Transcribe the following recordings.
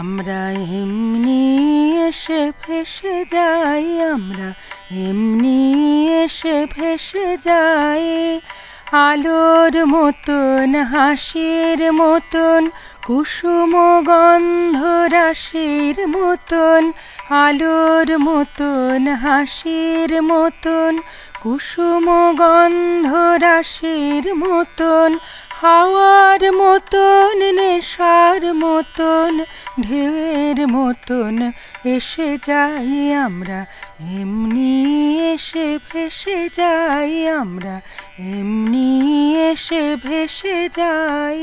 আমরা এমনি এসে ভেসে যাই, আমরা এমনি এসে ভেসে যাই। আলোর মতন, হাসির মতন, কুসুম গন্ধ রাশির মতন, আলোর মতন, হাসির মতন, কুসুম গন্ধ রাশির মতন হাওয়ার মতন, নেশার মতন, ঢেউয়ের মতন এসে যাই আমরা, এমনি এসে ভেসে যাই আমরা, এমনি এসে ভেসে যাই।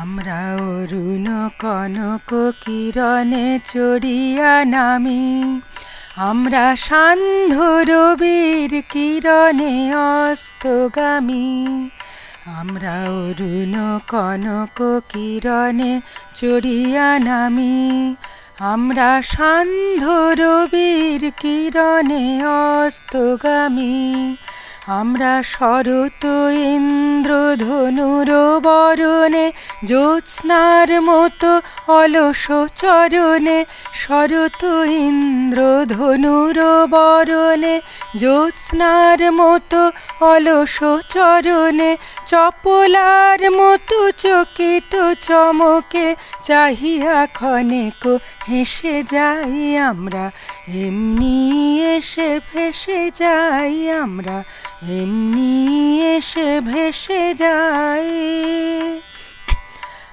আমরা অরুণ কনক কিরণে চড়িয়া নামি আমরা সান্ধ্য রবির কিরণে অস্তগামী। আমরা অরুণ কনক কিরণে চড়িয়া নামি। আমরা সান্ধ্য রবির কিরণে অস্তগামী। আমরা শরত ইন্দ্র ধনুর বরণে জ্যোৎস্নার মতো অলস চরণে শরত ইন্দ্র ধনুর বরণে জ্যোৎস্নার মতো অলস চরণে চপলার মতো চকিত চমকে চাহিয়া ক্ষণেক হেসে যাই আমরা, এমনি এসে ভেসে যাই আমরা, এমনি এসে ভেসে যাই।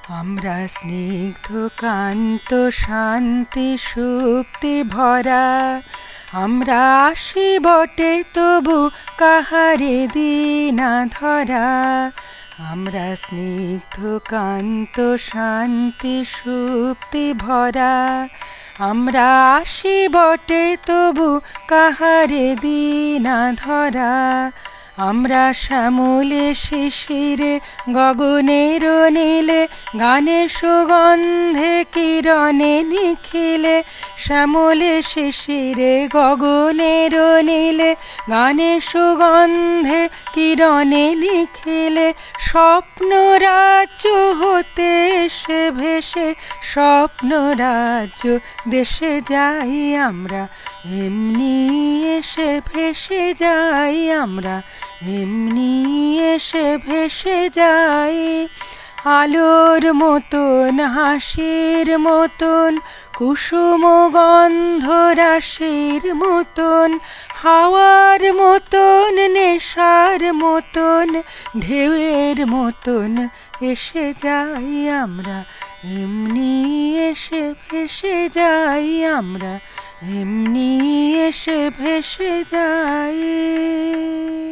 আমরা স্নিগ্ধ কান্ত শান্তি সুক্তি ভরা। আমরা আসি বটে, তবু কাহারে দিনা ধরা আমরা স্নিগ্ধ কান্ত শান্তি, সুপ্তি ভরা। আমরা আসি বটে, তবু কাহারে দিনা ধরা আমরা শ্যামলে শিশিরে গগনের নীলে গানে সুগন্ধে কিরণে নিখিলে শ্যামলে শিশিরে গগনের নীলে, গানে সুগন্ধে কিরণে নিখিলে স্বপ্ন রাজ্য হতে এসে ভেসে স্বপ্ন রাজ্য দেশে যাই আমরা, এমনি এসে ভেসে যাই আমরা, এমনি এসে ভেসে যাই। আলোর মতন, হাসির মতন, কুসুম গন্ধ রাশির মতন, হাওয়ার মতন, নেশার মতন, ঢেউয়ের মতন এসে যাই আমরা, এমনি এসে ভেসে যাই আমরা, এমনি এসে ভেসে যাই।